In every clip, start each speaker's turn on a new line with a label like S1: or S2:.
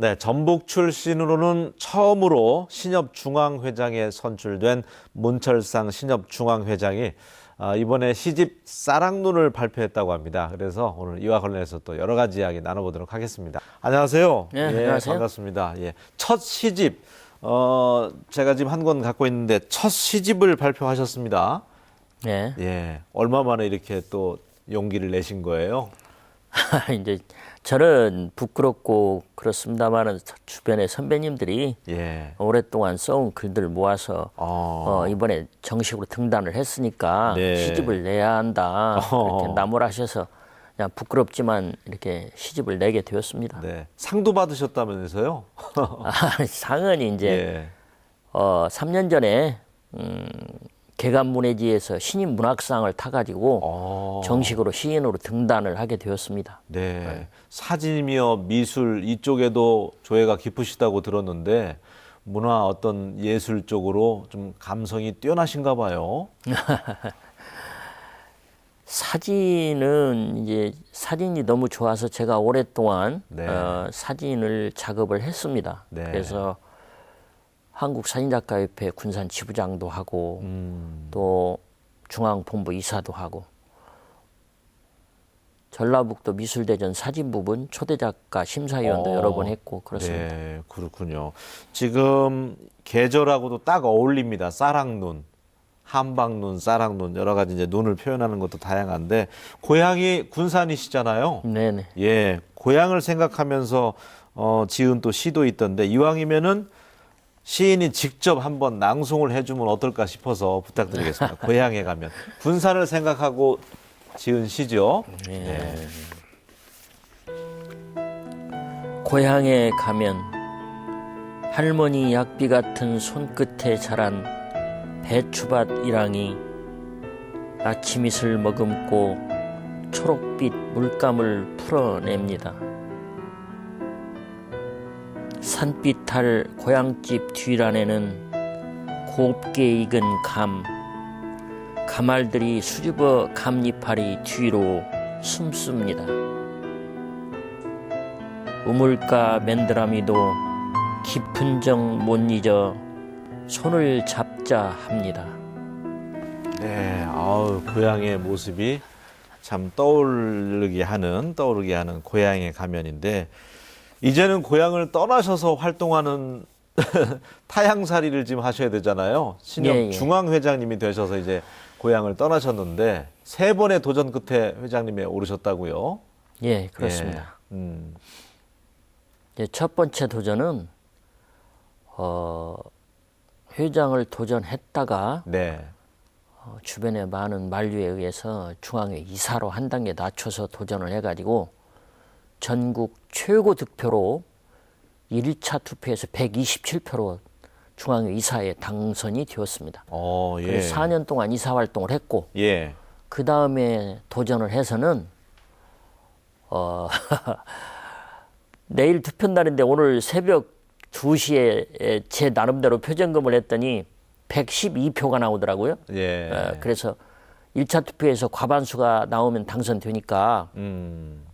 S1: 네, 전북 출신으로는 처음으로 신협 중앙회장에 선출된 문철상 신협 중앙회장이 아, 이번에 시집 쌀랑눈을 발표했다고 합니다. 그래서 오늘 이와 관련해서 또 여러 가지 이야기 나눠보도록 하겠습니다. 안녕하세요.
S2: 네,
S1: 예,
S2: 안녕하세요.
S1: 반갑습니다. 예, 첫 시집 어, 제가 지금 한 권 갖고 있는데 첫 시집을 발표하셨습니다.
S2: 네.
S1: 예, 얼마 만에 이렇게 또 용기를 내신 거예요?
S2: 이제 저는 부끄럽고 그렇습니다만은 주변의 선배님들이
S1: 예.
S2: 오랫동안 써온 글들 모아서
S1: 어.
S2: 어, 이번에 정식으로 등단을 했으니까
S1: 네.
S2: 시집을 내야 한다
S1: 어허.
S2: 이렇게 나무라셔서 그냥 부끄럽지만 이렇게 시집을 내게 되었습니다.
S1: 네. 상도 받으셨다면서요?
S2: 아, 상은 이제
S1: 예.
S2: 어, 3년 전에 음, 개간문예지에서 신인 문학상을 타가지고
S1: 어.
S2: 정식으로 시인으로 등단을 하게 되었습니다.
S1: 네. 사진이며 미술 이쪽에도 조예가 깊으시다고 들었는데 문화 어떤 예술 쪽으로 좀 감성이 뛰어나신가 봐요.
S2: 사진은 이제 사진이 너무 좋아서 제가 오랫동안
S1: 네.
S2: 어, 사진을 작업을 했습니다.
S1: 네.
S2: 그래서 한국 사진작가협회 군산 지부장도 하고
S1: 음.
S2: 또 중앙본부 이사도 하고 전라북도 미술대전 사진부분 초대작가 심사위원도
S1: 어.
S2: 여러 번 했고 그렇습니다.
S1: 네, 그렇군요. 지금 계절하고도 딱 어울립니다. 쌀랑눈, 한방눈, 쌀랑눈 여러 가지 이제 눈을 표현하는 것도 다양한데 고향이 군산이시잖아요.
S2: 네네.
S1: 예, 고향을 생각하면서 어, 지은 또 시도 있던데 이왕이면은 시인이 직접 한번 낭송을 해주면 어떨까 싶어서 부탁드리겠습니다. 고향에 가면 군산을 생각하고 지은 시죠. 네.
S2: 고향에 가면 할머니 약비 같은 손끝에 자란 배추밭 일항이 아침 이슬 머금고 초록빛 물감을 풀어냅니다. 산비탈 고향집 뒤란에는 곱게 익은 감, 가말들이 수줍어 감잎알이 뒤로 숨습니다. 우물가 맨드라미도 깊은 정 못 잊어 손을 잡자 합니다.
S1: 네, 아우 고향의 모습이 참 떠오르게 하는 떠오르게 하는 고향의 가면인데 이제는 고향을 떠나셔서 활동하는 타향살이를 지금 하셔야 되잖아요. 신협
S2: 예, 예.
S1: 중앙회장님이 되셔서 이제 고향을 떠나셨는데 세 번의 도전 끝에 회장님에 오르셨다고요.
S2: 예, 그렇습니다.
S1: 예, 음,
S2: 첫 번째 도전은 어, 회장을 도전했다가
S1: 네.
S2: 어, 주변의 많은 만류에 의해서 중앙회 이사로 한 단계 낮춰서 도전을 해가지고 전국 최고 득표로 1차 투표에서 127표로 중앙회 이사에 당선이 되었습니다.
S1: 어, 예.
S2: 그래서 4년 동안 이사 활동을 했고
S1: 예.
S2: 그 다음에 도전을 해서는 어 내일 투표 날인데 오늘 새벽 2시에 제 나름대로 표정금을 했더니 112표가 나오더라고요.
S1: 예.
S2: 어, 그래서 1차 투표에서 과반수가 나오면 당선되니까
S1: 음.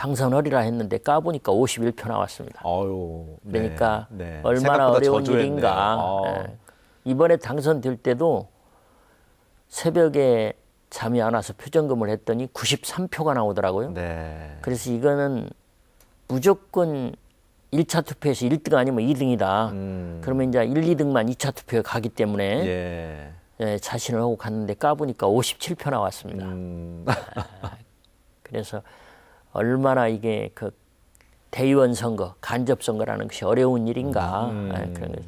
S2: 당선하리라 했는데 까보니까 51표 나왔습니다.
S1: 아유. 네,
S2: 그러니까
S1: 네.
S2: 얼마나 어려운. 일인가.
S1: 어.
S2: 예. 이번에 당선될 때도 새벽에 잠이 안 와서 표정금을 했더니 93표가 나오더라고요.
S1: 네.
S2: 그래서 이거는 무조건 1차 투표에서 1등 아니면 2등이다.
S1: 음.
S2: 그러면 이제 1, 2등만 2차 투표에 가기 때문에
S1: 예.
S2: 예, 자신을 하고 갔는데 까보니까 57표 나왔습니다.
S1: 음.
S2: 그래서 얼마나 이게 그 대의원 선거, 간접 선거라는 것이 어려운 일인가
S1: 음.
S2: 예, 그런 걸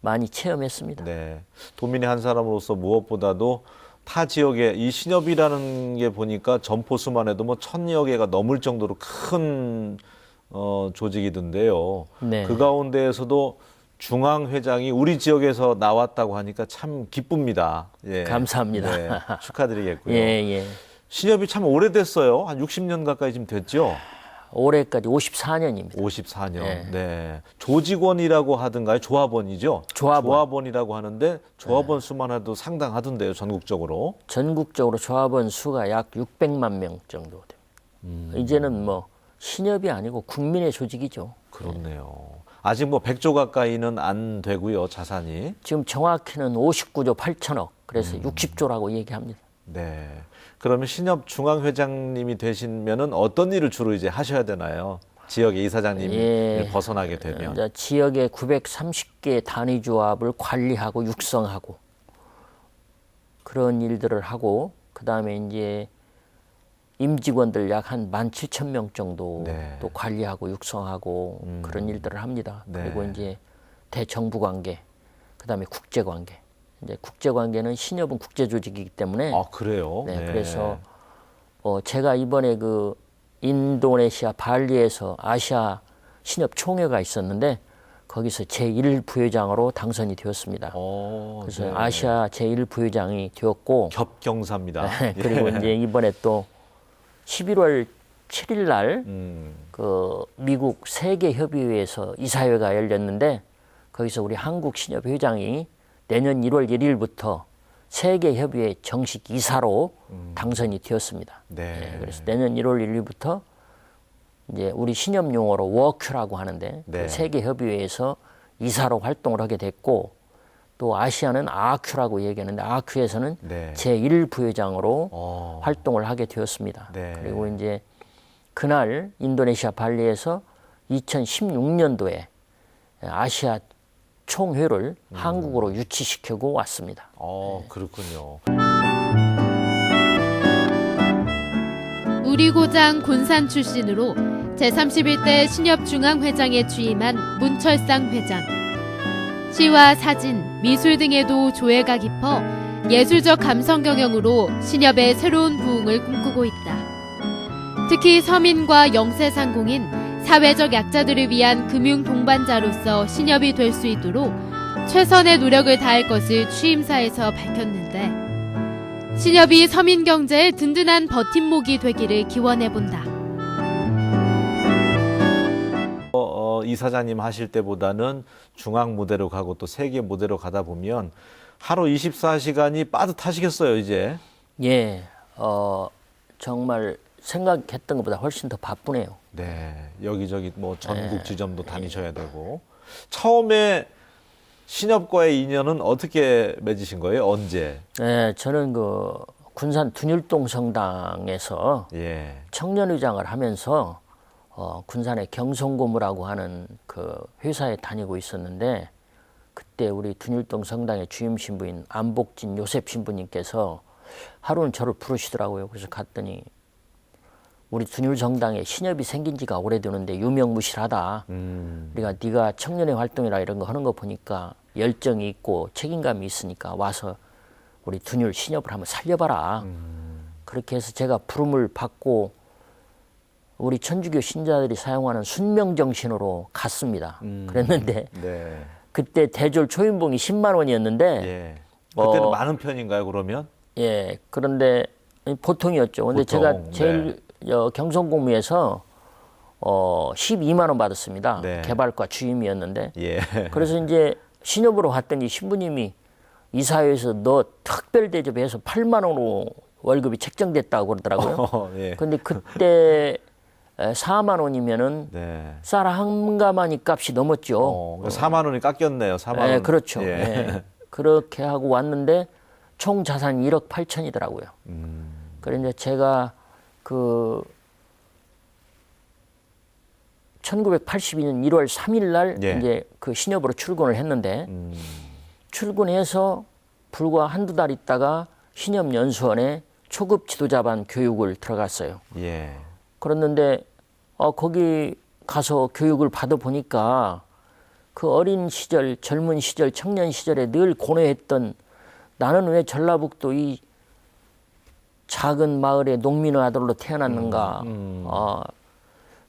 S2: 많이 체험했습니다.
S1: 네. 도민의 한 사람으로서 무엇보다도 타 지역에 이 신협이라는 게 보니까 점포 수만 해도 뭐 천여 개가 넘을 정도로 큰 어, 조직이던데요.
S2: 네.
S1: 그 가운데에서도 중앙 회장이 우리 지역에서 나왔다고 하니까 참 기쁩니다. 예.
S2: 감사합니다.
S1: 네. 축하드리겠고요.
S2: 예, 예.
S1: 신협이 참 오래됐어요. 한 60년 가까이 지금 됐죠.
S2: 올해까지 54년입니다.
S1: 54년.
S2: 네.
S1: 네. 조직원이라고 하던가요? 조합원이죠?
S2: 조합원. 네.
S1: 이라고 하는데 조합원 수만 해도 상당하던데요, 전국적으로.
S2: 전국적으로 조합원 수가 약 600만 명 정도 됩니다.
S1: 음.
S2: 이제는 뭐 신협이 아니고 국민의 조직이죠.
S1: 그렇네요. 아직 뭐 100조 가까이는 안 되고요, 자산이.
S2: 지금 정확히는 59조 8천억, 그래서
S1: 음.
S2: 60조라고 얘기합니다.
S1: 네. 그러면 신협 중앙회장님이 되시면은 어떤 일을 주로 이제 하셔야 되나요? 지역의 이사장님을
S2: 예.
S1: 벗어나게 되면.
S2: 이제 지역의 930개 단위 조합을 관리하고 육성하고 그런 일들을 하고 그다음에 이제 임직원들 약 한 17,000명 정도
S1: 네.
S2: 또 관리하고 육성하고 그런 일들을 합니다.
S1: 네.
S2: 그리고 이제 대정부 관계, 그다음에 국제 관계. 이제 국제 관계는 신협은 국제 조직이기 때문에
S1: 아, 그래요?
S2: 네, 그래서 어, 제가 이번에 그 인도네시아 발리에서 아시아 신협 총회가 있었는데 거기서 제1 부회장으로 당선이 되었습니다.
S1: 어,
S2: 그래서
S1: 네.
S2: 아시아 제1 부회장이 되었고
S1: 겹경사입니다.
S2: 그리고
S1: 예.
S2: 이제 이번에 또 11월 7일 날
S1: 음,
S2: 그 미국 세계 협의회에서 이사회가 열렸는데 거기서 우리 한국 신협 회장이 내년 1월 1일부터 세계 협의회 정식 이사로 당선이 되었습니다.
S1: 네.
S2: 예, 그래서 내년 1월 1일부터 이제 우리 신협 용어로 워큐라고 하는데 그
S1: 네.
S2: 세계 협의회에서 이사로 활동을 하게 됐고 또 아시아는 아큐라고 얘기하는데 아큐에서는
S1: 네.
S2: 제1 부회장으로
S1: 어,
S2: 활동을 하게 되었습니다.
S1: 네.
S2: 그리고 이제 그날 인도네시아 발리에서 2016년도에 아시아 총회를
S1: 음.
S2: 한국으로 유치시키고 왔습니다.
S1: 어, 그렇군요.
S3: 우리 고장 군산 출신으로 제31대 신협중앙회장에 취임한 문철상 회장. 시와 사진, 미술 등에도 조예가 깊어 예술적 감성 경영으로 신협의 새로운 부흥을 꿈꾸고 있다. 특히 서민과 영세상공인, 사회적 약자들을 위한 금융 동반자로서 신협이 될 수 있도록 최선의 노력을 다할 것을 취임사에서 밝혔는데 신협이 서민 경제의 든든한 버팀목이 되기를 기원해 본다.
S1: 어, 어, 이사장님 하실 때보다는 중앙 무대로 가고 또 세계 무대로 가다 보면 하루 24시간이 빠듯하시겠어요, 이제.
S2: 예, 어, 정말 생각했던 것보다 훨씬 더 바쁘네요.
S1: 네. 여기저기 뭐
S2: 네.
S1: 전국 지점도 다니셔야 되고. 처음에 신협과의 인연은 어떻게 맺으신 거예요? 언제?
S2: 예, 저는 그 군산 둔율동 성당에서
S1: 예.
S2: 청년의장을 하면서 어, 군산의 경성고무라고 하는 그 회사에 다니고 있었는데 그때 우리 둔율동 성당의 주임 신부인 안복진 요셉 신부님께서 하루는 저를 부르시더라고요. 그래서 갔더니 우리 둔율 성당에 신협이 생긴 지가 오래되는데 유명무실하다.
S1: 음.
S2: 우리가 네가 청년의 활동이라 이런 거 하는 거 보니까 열정이 있고 책임감이 있으니까 와서 우리 둔율 신협을 한번 살려봐라. 그렇게 해서 제가 부름을 받고 우리 천주교 신자들이 사용하는 순명 정신으로 갔습니다. 그랬는데
S1: 네.
S2: 그때 대졸 초인봉이 10만 원이었는데
S1: 예. 그때는
S2: 어.
S1: 많은 편인가요, 그러면?
S2: 예 그런데 보통이었죠. 근데
S1: 보통,
S2: 제가 제일 어, 경성 공무에서 어 12만 원 받았습니다.
S1: 네.
S2: 개발과 주임이었는데
S1: 예.
S2: 그래서 이제 신협으로 갔더니 신부님이 이사회에서 너 특별 대접해서 8만 원으로 월급이 책정됐다고 그러더라고요.
S1: 어, 예.
S2: 근데 그때 에, 4만 원이면은
S1: 네.
S2: 쌀한 가마니 값이 넘었죠.
S1: 어, 4만 원이 깎였네요. 4만 원.
S2: 예, 그렇죠.
S1: 예.
S2: 예. 그렇게 하고 왔는데 총 자산 1억 8천이더라고요.
S1: 음.
S2: 그래 이제 제가 그 1982년 1월 3일 날
S1: 예.
S2: 이제 그 신협으로 출근을 했는데
S1: 음.
S2: 출근해서 불과 한두 달 있다가 신협 연수원에 초급 지도자반 교육을 들어갔어요.
S1: 예.
S2: 그랬는데 어, 거기 가서 교육을 받아 보니까 그 어린 시절, 젊은 시절, 청년 시절에 늘 고뇌했던 나는 왜 전라북도 이 작은 마을의 농민의 아들로 태어났는가? 아,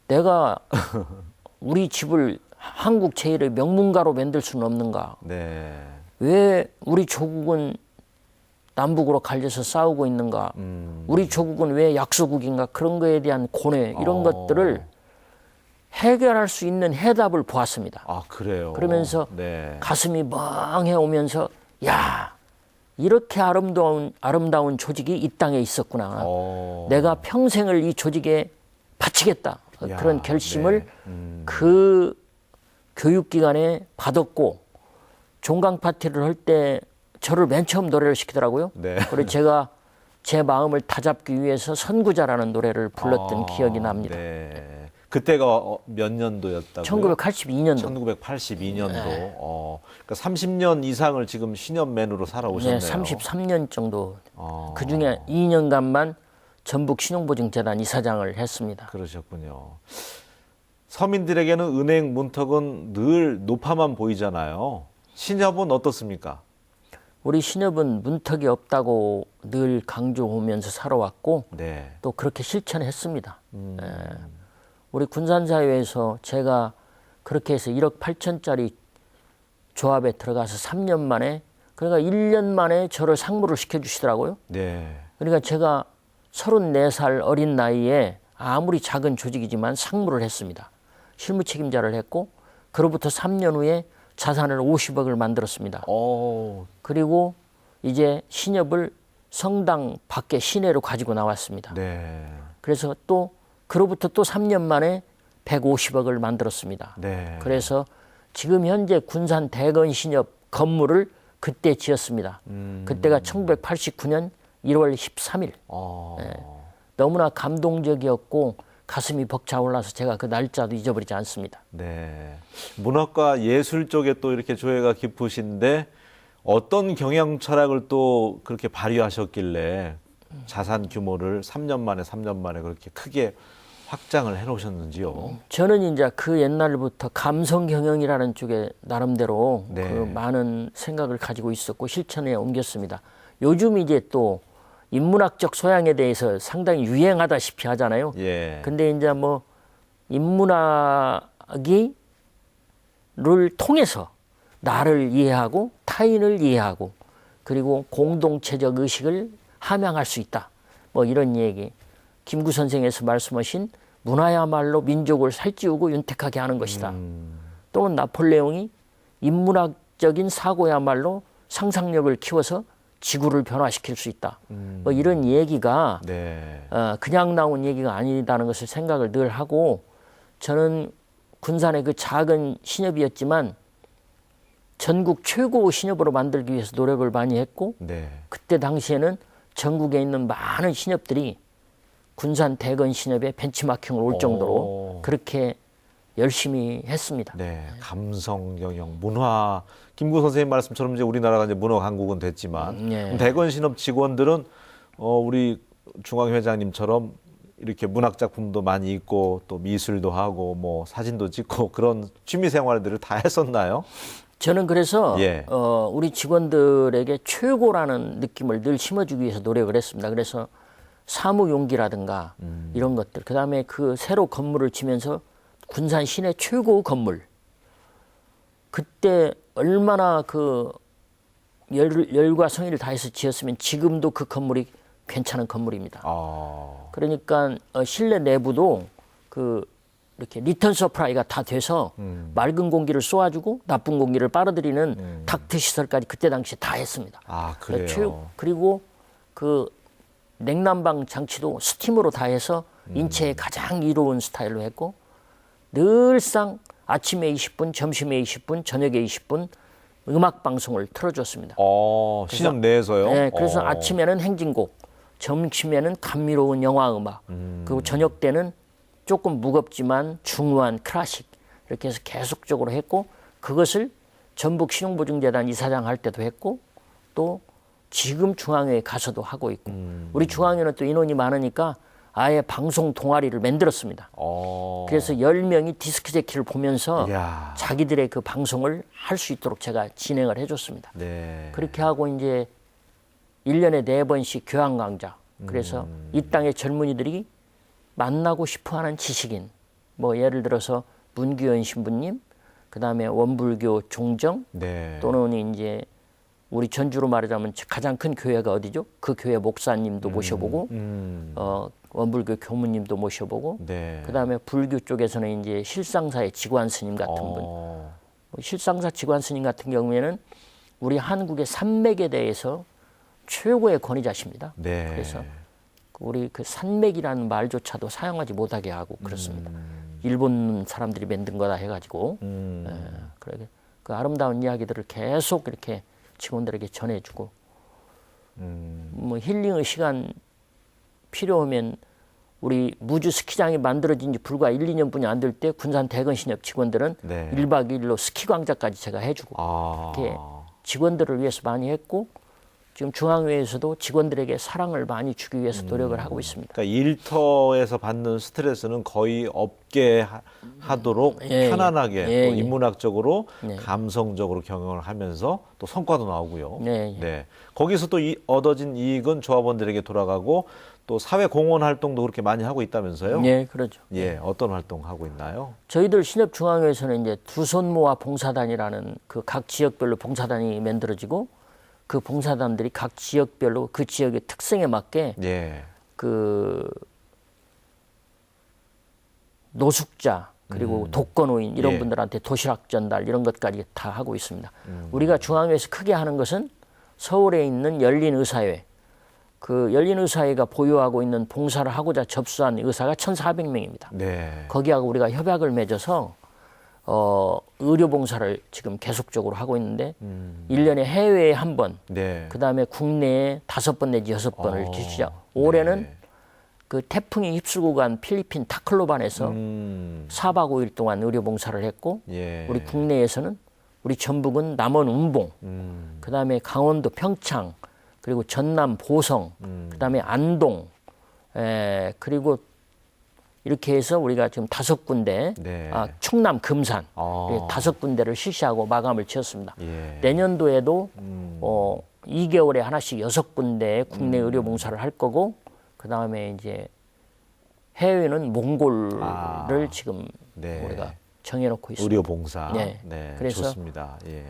S2: 내가 우리 집을 한국 제일의 명문가로 만들 수는 없는가?
S1: 네.
S2: 왜 우리 조국은 남북으로 갈려서 싸우고 있는가?
S1: 음.
S2: 우리 조국은 왜 약소국인가? 그런 거에 대한 고뇌 이런
S1: 어.
S2: 것들을 해결할 수 있는 해답을 보았습니다.
S1: 아, 그래요.
S2: 그러면서
S1: 네.
S2: 가슴이 멍해 오면서 야 이렇게 아름다운 아름다운 조직이 이 땅에 있었구나.
S1: 어.
S2: 내가 평생을 이 조직에 바치겠다. 어,
S1: 야,
S2: 그런 결심을
S1: 네. 음.
S2: 그 교육기관에 받았고 종강 파티를 할 때 저를 맨 처음 노래를 시키더라고요.
S1: 네.
S2: 그리고 제가 제 마음을 다잡기 위해서 선구자라는 노래를 불렀던
S1: 아,
S2: 기억이 납니다.
S1: 네. 그때가 어, 몇 년도였다고요?
S2: 1982년도
S1: 1982년도. 어, 그러니까 30년 이상을 지금 신현맨으로 살아오셨네요.
S2: 네, 33년 정도
S1: 어,
S2: 그 중에 2년간만 전북 신용보증재단 이사장을 했습니다.
S1: 그러셨군요. 서민들에게는 은행 문턱은 늘 높아만 보이잖아요. 신협은 어떻습니까?
S2: 우리 신협은 문턱이 없다고 늘 강조하면서 살아왔고
S1: 네.
S2: 또 그렇게 실천했습니다. 예. 우리 군산사회에서 제가 그렇게 해서 1억 8천짜리 조합에 들어가서 3년 만에 그러니까 1년 만에 저를 상무를 시켜주시더라고요.
S1: 네.
S2: 그러니까 제가 34살 어린 나이에 아무리 작은 조직이지만 상무를 했습니다. 실무 책임자를 했고 그로부터 3년 후에 자산을 50억을 만들었습니다.
S1: 어,
S2: 그리고 이제 신협을 성당 밖에 시내로 가지고 나왔습니다.
S1: 네.
S2: 그래서 또 그로부터 또 3년 만에 150억을 만들었습니다.
S1: 네.
S2: 그래서 지금 현재 군산 대건 신협 건물을 그때 지었습니다.
S1: 음.
S2: 그때가 1989년 1월 13일.
S1: 어,
S2: 네. 너무나 감동적이었고 가슴이 벅차올라서 제가 그 날짜도 잊어버리지 않습니다.
S1: 네. 문학과 예술 쪽에 또 이렇게 조예가 깊으신데 어떤 경영 철학을 또 그렇게 발휘하셨길래 자산 규모를 3년 만에 3년 만에 그렇게 크게 확장을 해 놓으셨는지요?
S2: 저는 이제 그 옛날부터 감성 경영이라는 쪽에 나름대로
S1: 네.
S2: 그 많은 생각을 가지고 있었고 실천에 옮겼습니다. 요즘 이제 또 인문학적 소양에 대해서 상당히 유행하다시피 하잖아요.
S1: 예.
S2: 근데 이제 뭐 인문학이 를 통해서 나를 이해하고 타인을 이해하고 그리고 공동체적 의식을 함양할 수 있다. 뭐 이런 얘기. 김구 선생에서 말씀하신 문화야말로 민족을 살찌우고 윤택하게 하는 것이다. 또는 나폴레옹이 인문학적인 사고야말로 상상력을 키워서 지구를 변화시킬 수 있다. 뭐 이런 얘기가
S1: 네.
S2: 어, 그냥 나온 얘기가 아니다는 것을 생각을 늘 하고 저는 군산의 그 작은 신협이었지만 전국 최고 신협으로 만들기 위해서 노력을 많이 했고
S1: 네.
S2: 그때 당시에는 전국에 있는 많은 신협들이 군산 대건 신협에 벤치마킹을 올 정도로
S1: 오.
S2: 그렇게 열심히 했습니다.
S1: 네. 감성 경영, 문화 김구 선생님 말씀처럼 이제 우리나라가 이제 문화 강국은 됐지만
S2: 예.
S1: 그럼 대건 신업 직원들은 어 우리 중앙 회장님처럼 이렇게 문학 작품도 많이 읽고 또 미술도 하고 뭐 사진도 찍고 그런 취미 생활들을 다 했었나요?
S2: 저는 그래서
S1: 예.
S2: 어, 우리 직원들에게 최고라는 느낌을 늘 심어주기 위해서 노력을 했습니다. 그래서 사무 용기라든가
S1: 음.
S2: 이런 것들, 그 다음에 그 새로 건물을 지면서 군산 시내 최고 건물. 그때 얼마나 그 열, 열과 성의를 다해서 지었으면 지금도 그 건물이 괜찮은 건물입니다.
S1: 아.
S2: 그러니까 어, 실내 내부도 그 이렇게 리턴 서프라이가 다 돼서
S1: 음.
S2: 맑은 공기를 쏘아주고 나쁜 공기를 빨아들이는 닥트 시설까지 그때 당시에 다 했습니다.
S1: 아, 그래요.
S2: 최- 그리고 그 냉난방 장치도 스팀으로 다 해서
S1: 음.
S2: 인체에 가장 이로운 스타일로 했고 늘상 아침에 20분, 점심에 20분, 저녁에 20분 음악 방송을 틀어줬습니다.
S1: 어, 신협 내에서요?
S2: 네, 그래서
S1: 어.
S2: 아침에는 행진곡, 점심에는 감미로운 영화 음악, 그리고 저녁 때는 조금 무겁지만 중후한 클래식 이렇게 해서 계속적으로 했고 그것을 전북 신용보증재단 이사장 할 때도 했고 또 지금 중앙회에 가서도 하고 있고 우리 중앙회는 또 인원이 많으니까 아예 방송 동아리를 만들었습니다.
S1: 어.
S2: 그래서 10명이 디스크 재키를 보면서
S1: 이야.
S2: 자기들의 그 방송을 할 수 있도록 제가 진행을 해줬습니다.
S1: 네.
S2: 그렇게 하고 이제 일년에네 번씩 교양 강좌. 그래서 이 땅의 젊은이들이 만나고 싶어 하는 지식인. 뭐 예를 들어서 문규현 신부님, 그다음에 원불교 종정
S1: 네.
S2: 또는 이제 우리 전주로 말하자면 가장 큰 교회가 어디죠? 그 교회 목사님도 모셔보고
S1: 음.
S2: 어 원불교 교무님도 모셔보고
S1: 네.
S2: 그다음에 불교 쪽에서는 이제 실상사의 직관 스님 같은 분
S1: 어.
S2: 뭐 실상사 직관 스님 같은 경우에는 우리 한국의 산맥에 대해서 최고의 권위자십니다.
S1: 네.
S2: 그래서 우리 그 산맥이라는 말조차도 사용하지 못하게 하고 그렇습니다.
S1: 음.
S2: 일본 사람들이 만든 거다 해가지고
S1: 음.
S2: 예, 그러게 그 아름다운 이야기들을 계속 이렇게 직원들에게 전해주고
S1: 음.
S2: 뭐 힐링의 시간 필요하면 우리 무주 스키장이 만들어진 지 불과 1, 2년뿐이 안 될 때 군산 대건신협 직원들은
S1: 네.
S2: 일 1박 2일로 스키 광장까지 제가 해주고
S1: 아.
S2: 이렇게 직원들을 위해서 많이 했고 지금 중앙회에서도 직원들에게 사랑을 많이 주기 위해서 노력을 하고 있습니다.
S1: 그러니까 일터에서 받는 스트레스는 거의 없게 하, 하도록
S2: 예, 예.
S1: 편안하게
S2: 예,
S1: 또
S2: 예.
S1: 인문학적으로
S2: 네.
S1: 감성적으로 경영을 하면서 또 성과도 나오고요.
S2: 네, 예.
S1: 거기서 또 이, 얻어진 이익은 조합원들에게 돌아가고 또 사회 공헌 활동도 그렇게 많이 하고 있다면서요?
S2: 네, 그러죠.
S1: 예, 어떤 활동 하고 있나요?
S2: 저희들 신협 중앙회에서는 이제 두 손 모아 봉사단이라는 그 각 지역별로 봉사단이 만들어지고 그 봉사단들이 각 지역별로 그 지역의 특성에 맞게
S1: 예.
S2: 그 노숙자 그리고 독거노인 이런
S1: 예.
S2: 분들한테 도시락 전달 이런 것까지 다 하고 있습니다. 우리가 중앙회에서 크게 하는 것은 서울에 있는 열린 의사회 그 열린 의사회가 보유하고 있는 봉사를 하고자 접수한 의사가 1,400명입니다.
S1: 네.
S2: 거기하고 우리가 협약을 맺어서 어, 의료 봉사를 지금 계속적으로 하고 있는데 일 1년에 해외에 한 번,
S1: 네.
S2: 그다음에 국내에 다섯 번 내지 여섯 번을
S1: 어,
S2: 지시자. 올해는
S1: 네.
S2: 그 태풍이 휩쓸고 간 필리핀 타클로반에서
S1: 음.
S2: 사 4박 5일 동안 의료 봉사를 했고
S1: 예.
S2: 우리 국내에서는 우리 전북은 남원 운봉,
S1: 음.
S2: 그다음에 강원도 평창, 그리고 전남 보성,
S1: 음.
S2: 그다음에 안동, 에, 그리고 이렇게 해서 우리가 지금 다섯 군데,
S1: 네.
S2: 아, 충남 금산
S1: 아.
S2: 이렇게 다섯 군데를 실시하고 마감을 지었습니다.
S1: 예.
S2: 내년도에도
S1: 음.
S2: 어, 2개월에 하나씩 여섯 군데 국내 의료 봉사를 할 거고 그 다음에 이제 해외는 몽골을
S1: 아.
S2: 지금
S1: 네.
S2: 우리가 정해놓고 있습니다.
S1: 의료 봉사.
S2: 네.
S1: 네.
S2: 그래서
S1: 좋습니다. 예.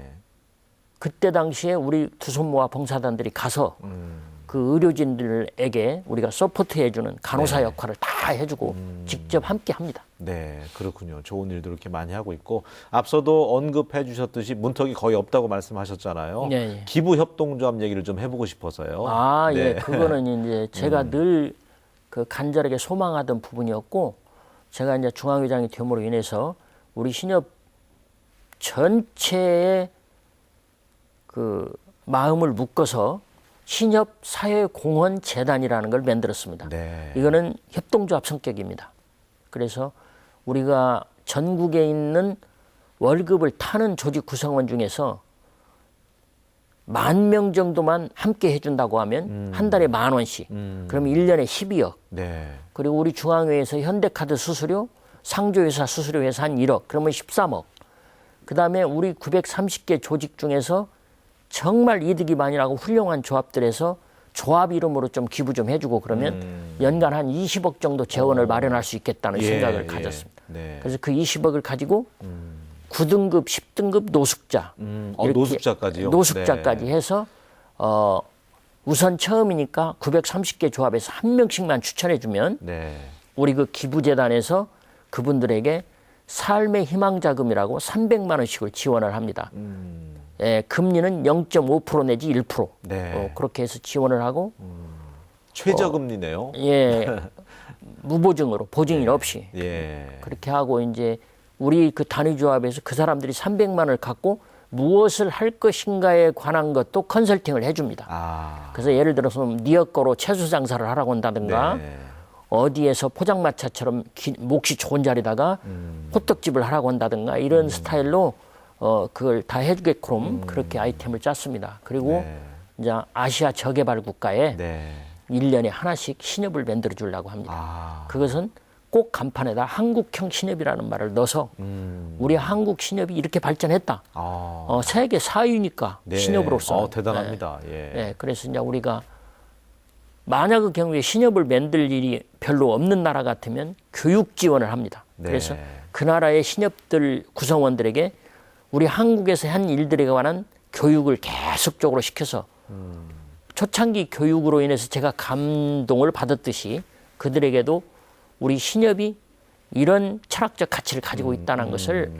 S2: 그때 당시에 우리 두 손 모아 봉사단들이 가서
S1: 음.
S2: 그 의료진들에게 우리가 서포트 해주는 간호사
S1: 네.
S2: 역할을 다 해주고 직접 함께 합니다.
S1: 네, 그렇군요. 좋은 일도 이렇게 많이 하고 있고 앞서도 언급해 주셨듯이 문턱이 거의 없다고 말씀하셨잖아요.
S2: 네, 예.
S1: 기부 협동조합 얘기를 좀 해보고 싶어서요.
S2: 아, 예.
S1: 네.
S2: 그거는 이제 제가 늘그 간절하게 소망하던 부분이었고 제가 이제 중앙회장이 됨으로 인해서 우리 신협 전체의 그 마음을 묶어서 신협 사회공헌 재단이라는 걸 만들었습니다.
S1: 네.
S2: 이거는 협동조합 성격입니다. 그래서 우리가 전국에 있는 월급을 타는 조직 구성원 중에서 만 명 정도만 함께 해준다고 하면 한 달에 만 원씩.
S1: 음.
S2: 그러면 일년에 12억.
S1: 네.
S2: 그리고 우리 중앙회에서 현대카드 수수료, 상조회사 수수료에서 한 1억. 그러면 13억. 그 다음에 우리 930개 조직 중에서 정말 이득이 많이 나고 훌륭한 조합들에서 조합 이름으로 좀 기부 좀 해주고 그러면 연간 한 20억 정도 재원을 마련할 수 있겠다는
S1: 예,
S2: 생각을
S1: 예.
S2: 가졌습니다.
S1: 네.
S2: 그래서 그 20억을 가지고 9등급, 10등급 노숙자
S1: 음, 어, 노숙자까지요?
S2: 노숙자까지
S1: 네.
S2: 해서 어 우선 처음이니까 930개 조합에서 한 명씩만 추천해 주면
S1: 네.
S2: 우리 그 기부재단에서 그분들에게 삶의 희망 자금이라고 300만 원씩을 지원을 합니다.
S1: 음,
S2: 예, 금리는 0.5% 내지 1%
S1: 네.
S2: 어, 그렇게 해서 지원을 하고
S1: 최저금리네요.
S2: 예 무보증으로 보증일 없이
S1: 예.
S2: 그렇게 하고 이제 우리 그 단위 조합에서 그 사람들이 300만 원을 갖고 무엇을 할 것인가에 관한 것도 컨설팅을 해줍니다.
S1: 아.
S2: 그래서 예를 들어서 니어거로 채소 장사를 하라고 한다든가
S1: 네.
S2: 어디에서 포장마차처럼 기- 몫이 좋은 자리다가
S1: 음.
S2: 호떡집을 하라고 한다든가 이런 스타일로 어 그걸 다 해주게끔 그렇게 아이템을 짰습니다. 그리고
S1: 음. 네.
S2: 이제 아시아 저개발 국가에
S1: 네.
S2: 일 1년에 하나씩 신협을 만들어 주려고 합니다.
S1: 아.
S2: 그것은 꼭 간판에다 한국형 신협이라는 말을 넣어서
S1: 음.
S2: 우리 한국 신협이 이렇게 발전했다.
S1: 아.
S2: 어, 세계 4위니까
S1: 네.
S2: 신협으로서.
S1: 어, 대단합니다. 예.
S2: 네, 그래서 이제 우리가 만약의 경우에 신협을 만들 일이 별로 없는 나라 같으면 교육 지원을 합니다.
S1: 네.
S2: 그래서 그 나라의 신협들 구성원들에게 우리 한국에서 한 일들에 관한 교육을 계속적으로 시켜서 초창기 교육으로 인해서 제가 감동을 받았듯이 그들에게도 우리 신협이 이런 철학적 가치를 가지고 있다는 것을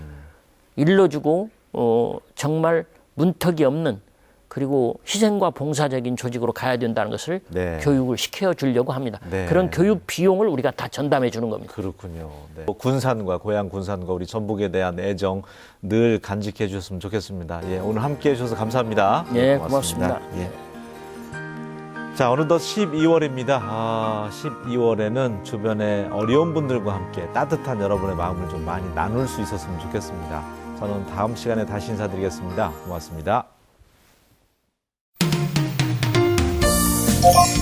S2: 일러주고 어, 정말 문턱이 없는 그리고 희생과 봉사적인 조직으로 가야 된다는 것을
S1: 네.
S2: 교육을 시켜 주려고 합니다.
S1: 네.
S2: 그런 교육 비용을 우리가 다 전담해 주는 겁니다.
S1: 그렇군요. 네. 군산과 고향 군산과 우리 전북에 대한 애정 늘 간직해 주셨으면 좋겠습니다. 예, 오늘 함께 해 주셔서 감사합니다.
S2: 예,
S1: 예. 자, 어느덧 12월입니다. 아, 12월에는 주변에 어려운 분들과 함께 따뜻한 여러분의 마음을 좀 많이 나눌 수 있었으면 좋겠습니다. 저는 다음 시간에 다시 인사드리겠습니다. 고맙습니다. Oh.